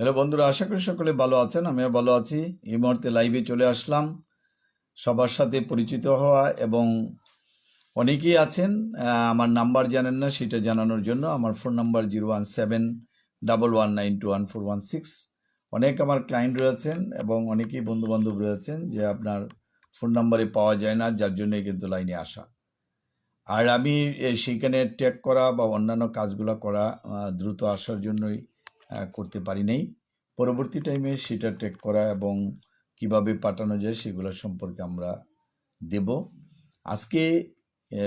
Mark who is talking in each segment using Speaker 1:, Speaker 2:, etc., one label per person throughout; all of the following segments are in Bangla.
Speaker 1: হ্যালো বন্ধুরা, আশা করি সকলে ভালো আছেন, আমিও ভালো আছি। এই মুহূর্তে লাইভে চলে আসলাম। সবার সাথে পরিচিত হওয়া এবং অনেকেই আছেন আমার নাম্বার জানেন না, সেটা জানানোর জন্য আমার phone number zero one seven double one nine two one four one six অনেক আমার ক্লায়েন্ট রয়েছেন এবং অনেকেই বন্ধু বান্ধব রয়েছেন যে আপনার ফোন নাম্বারে পাওয়া যায় না, যার জন্যই কিন্তু লাইনে আসা। আর আমি সেইখানে ট্যাগ করা বা অন্যান্য কাজগুলো করা দ্রুত আসার জন্যই করতে পারি নাই। পরবর্তী টাইমে সেটা ট্যাগ করা এবং কীভাবে পাঠানো যায় সেগুলো সম্পর্কে আমরা দেব। আজকে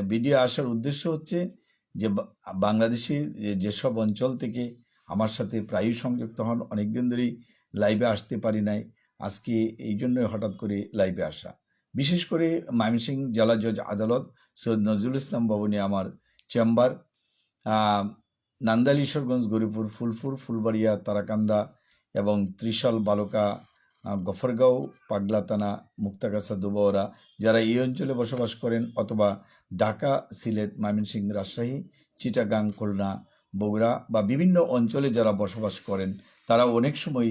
Speaker 1: ভিডিও আসার উদ্দেশ্য হচ্ছে যে, বা- বাংলাদেশে যেসব অঞ্চল থেকে আমার সাথে প্রায়ই সংযুক্ত হন অনেক দিন ধরেই লাইভে আসতে পারি নাই। আজকে এই জন্য হঠাৎ করে লাইভে আসা। বিশেষ করে ময়মনসিংহ জেলা জজ আদালত সৈয়দ নজরুল ইসলাম ভবনে আমার চেম্বার। নান্দাইল ঈশ্বরগঞ্জ গরিপুর ফুলপুর, ফুলবাড়িয়া, তারাকান্দা এবং ত্রিশাল বালকা গফরগাঁও পাগলাতানা মুক্তাগাছা দুবাওরা যারা এই অঞ্চলে বসবাস করেন অথবা ঢাকা, সিলেট, ময়মনসিংহ রাজশাহী, চিটাগাং, খুলনা, বগুড়া বা বিভিন্ন অঞ্চলে যারা বসবাস করেন, তারা অনেক সময়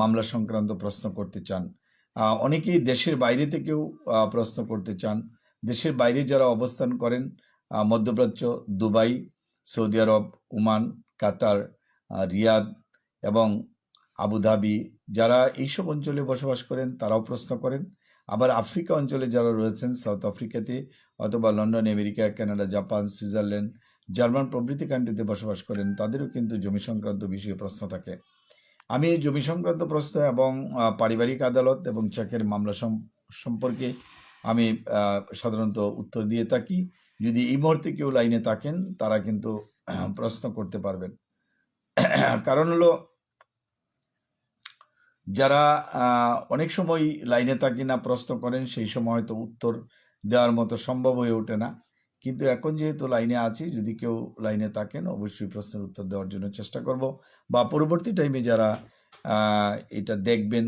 Speaker 1: মামলা সংক্রান্ত প্রশ্ন করতে চান। অনেকেই দেশের বাইরে থেকেও প্রশ্ন করতে চান। দেশের বাইরে যারা অবস্থান করেন মধ্যপ্রাচ্য, Dubai Saudi Arab, Oman, Qatar Riyadh এবং আবুধাবি যারা এইসব অঞ্চলে বসবাস করেন তারাও প্রশ্ন করেন। আবার আফ্রিকা অঞ্চলে যারা রয়েছেন, সাউথ আফ্রিকাতে অথবা London, America, Canada, Japan, Switzerland, German প্রভৃতি কান্ট্রিতে বসবাস করেন, তাদেরও কিন্তু জমি সংক্রান্ত বিষয়ে প্রশ্ন থাকে। আমি জমি সংক্রান্ত প্রশ্ন এবং পারিবারিক আদালত এবং চেকের মামলা সম্পর্কে আমি সাধারণত উত্তর দিয়ে থাকি। যদি এই মুহূর্তে কেউ লাইনে থাকেন, তারা কিন্তু প্রশ্ন করতে পারবেন। কারণ হলো, যারা অনেক সময় লাইনে থাকি না, প্রশ্ন করেন, সেই সময় হয়তো উত্তর দেওয়ার মতো সম্ভব হয়ে ওঠে না। কিন্তু এখন যেহেতু লাইনে আছি, যদি কেউ লাইনে থাকেন, অবশ্যই প্রশ্নের উত্তর দেওয়ার জন্য চেষ্টা করব। বা পরবর্তী টাইমে যারা এটা দেখবেন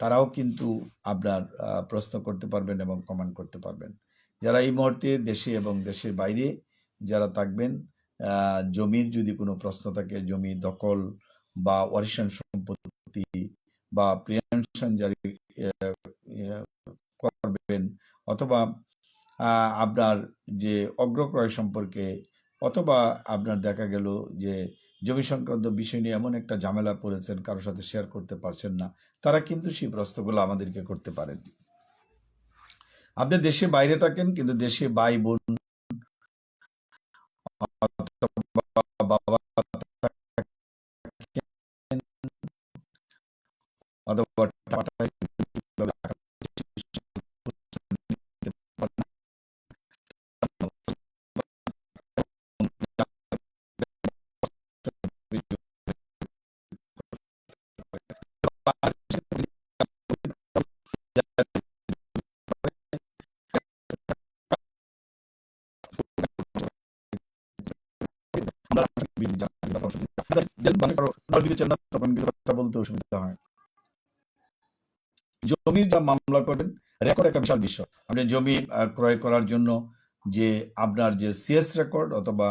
Speaker 1: তারাও কিন্তু আপনার প্রশ্ন করতে পারবেন এবং কমেন্ট করতে পারবেন। যারা এই মুহূর্তে দেশে এবং দেশের বাইরে যারা থাকবেন জমির যদি কোনো প্রশ্ন থাকে, জমি দখল বা ওয়ারিশান সম্পত্তি বা প্রিয়াংশন জারি করবেন অথবা আপনার যে অগ্রক্রয় সম্পর্কে অথবা আপনার দেখা গেল যে জমি সংক্রান্ত বিষয় নিয়ে এমন একটা ঝামেলা পড়েছেন কারোর সাথে শেয়ার করতে পারছেন না, তারা কিন্তু সেই প্রশ্নগুলো আমাদেরকে করতে পারেন। আপনি দেশে বাইরে থাকেন কিন্তু দেশে ভাই বোন দিতে চান তখন কিন্তু কথা বলতে অসুবিধা হয় জমির যা মামলা করবেন রেকর্ড একটা বিশাল বিষয় আপনি জমি ক্রয় করার জন্য যে আপনার যে সিএস রেকর্ড অথবা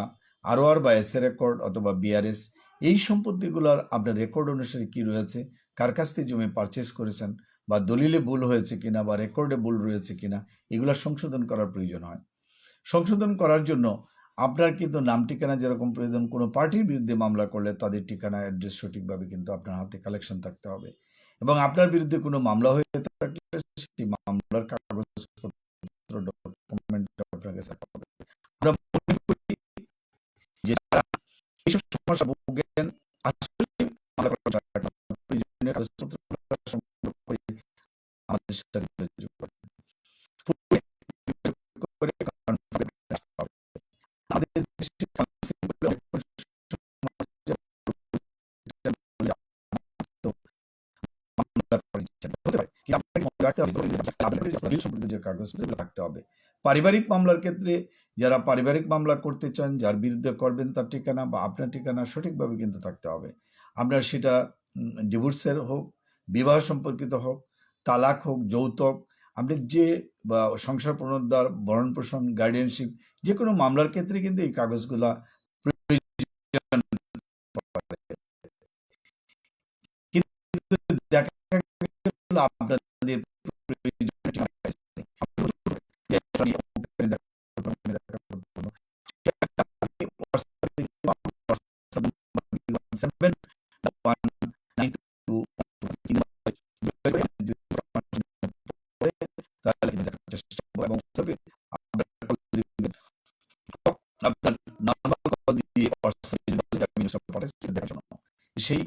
Speaker 1: বা এস রেকর্ড অথবা বিআরএস এই সম্পত্তিগুলোর আপনার রেকর্ড অনুসারে কি রয়েছে, কার কাছ থেকে জমি পারচেস করেছেন, বা দলিলে ভুল হয়েছে কিনা, বা রেকর্ডে ভুল রয়েছে কিনা, এগুলো সংশোধন করার প্রয়োজন হয়। সংশোধন করার জন্য আপনার কিন্তু নাম ঠিকানা যেরকম প্রয়োজন, কোনো পার্টির বিরুদ্ধে মামলা করলে তাদের ঠিকানা, অ্যাড্রেস সঠিকভাবে কিন্তু আপনার হাতে কালেকশন থাকতে হবে। এবং আপনার বিরুদ্ধে কোনো মামলা হয়ে থাকলে সেই মামলার কাগজপত্র ডকুমেন্ট আপনার কাছে রাখতে হবে আমরা মনে করি যে যারা এইসব সমস্যা ভোগেন আসলে মামলা করা যায় না। প্রয়োজনীয় কাগজপত্র সংগ্রহ করে আমাদের সাথে যোগাযোগ করুন। করে confirm করে আসতে হবে। আমাদের দেশের কাউন্সিলগুলো অনেক সমস্যা বলে তো মামলা করার ইচ্ছা নেই। হতে পারে। কিন্তু আপনাকে মনে রাখতে হবে হবে পারিবারিক মামলার ক্ষেত্রে যারা পারিবারিক মামলা করতে চান, যার বিরুদ্ধে করবেন তার ঠিকানা বা আপনার ঠিকানা সঠিকভাবে কিন্তু থাকতে হবে আপনার সেটা ডিভোর্সের হোক, বিবাহ সম্পর্কিত হোক, তালাক হোক, যৌতুক, আপনি যে, বা সংসার পুনরুদ্ধার ভরণ পোষণ গার্ডিয়ানশিপ যে কোনো মামলার ক্ষেত্রে কিন্তু এই কাগজগুলা প্রয়োজন পড়ে। আপনাদের আপনার নাম্বার দিয়ে সেই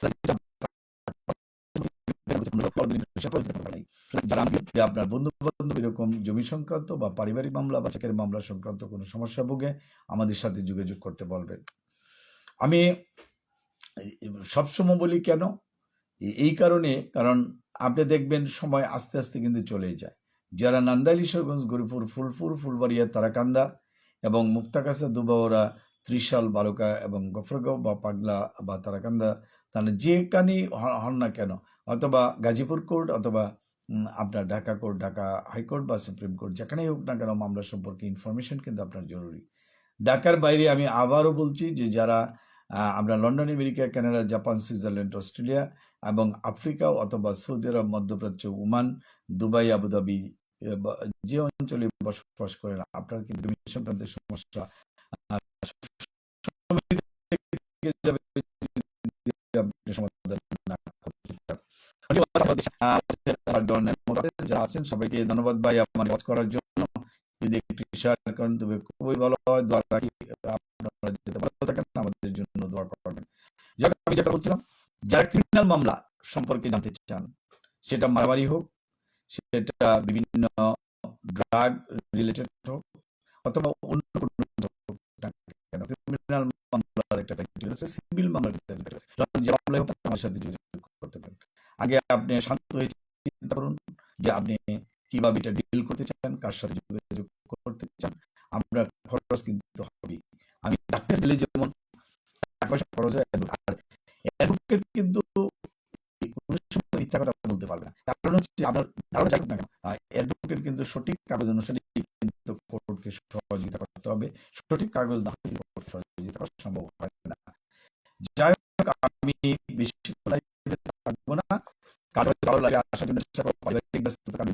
Speaker 1: Gracias. আপনার বন্ধু বান্ধব এরকম জমি সংক্রান্ত বা পারিবারিক মামলা বা চাকরির মামলা সংক্রান্ত কোনো সমস্যা ভোগে আমাদের সাথে যোগাযোগ করতে বলবেন। আমি সবসময় বলি কেন? এই কারণে, কারণ আপনি দেখবেন সময় আস্তে আস্তে কিন্তু চলে যায়। যারা নান্দাইল, ঈশ্বরগঞ্জ, গরিপুর, ফুলপুর, ফুলবাড়িয়া, তারাকান্দা এবং মুক্তাকাছা দুবাওরা ত্রিশাল, বালুকা এবং গফরগাঁও বা পাগলা বা তারাকান্দা তাহলে যেখানেই হন না কেন অথবা গাজীপুর কোর্ট অথবা আপনার Dhaka court, Dhaka high court বা সুপ্রিম কোর্ট, যেখানেই হোক না কেন মামলা সম্পর্কে ইনফরমেশন কিন্তু আপনার জরুরি। ঢাকার বাইরে আমি আবারও বলছি যে যারা আমরা London, America, Canada, Japan, Switzerland, Australia এবং আফ্রিকা অথবা সৌদি আরব, মধ্যপ্রাচ্য, ওমান, দুবাই, আবুধাবি যে অঞ্চলে বসবাস করেন, আপনার কিন্তু সংক্রান্ত সমস্যা আহ, সবসময় থেকে যাবে যদি আপনি সমাধান না করতে চান। ধন্যবাদ আমাদের সাথে, আহ, আমার ধরনের মতামত সবাইকে ধন্যবাদ ভাই আমার করার জন্য। যদি খুবই ভালো হয়। দোয়া আপনারা যদি ভালো থাকেন, আমাদের জন্য দোয়া করবেন। যেটা বলছিলাম, যারা ক্রিমিনাল মামলা সম্পর্কে জানতে চান, সেটা মারামারি হোক, সেটা বিভিন্ন ড্রাগ রিলেটেড হোক, অথবা অন্য কোনো ক্রিমিনাল মামলার একটা সিভিল মামলার আমার সাথে আগে আপনি শান্ত হয়ে চিন্তা করুন যে আপনি কীভাবে এটা ডিল করতে চান, কার সাথে যোগাযোগ করতে চান, আপনার খরচ কিন্তু হবে। আমি ডাক্তার দিলে যেমন পয়সা খরচ হয় আর অ্যাডভোকেট কিন্তু মিথ্যা কথা বলতে পারবে না। কারণ হচ্ছে আপনার ধারণা না কেন অ্যাডভোকেট কিন্তু সঠিক কাগজ অনুসারে কিন্তু কোর্টকে সহযোগিতা করতে হবে। সঠিক কাগজ সহযোগিতা করা সম্ভব হয় না। যাই হোক, আমি বেশি কারও ভালো লাগে আসার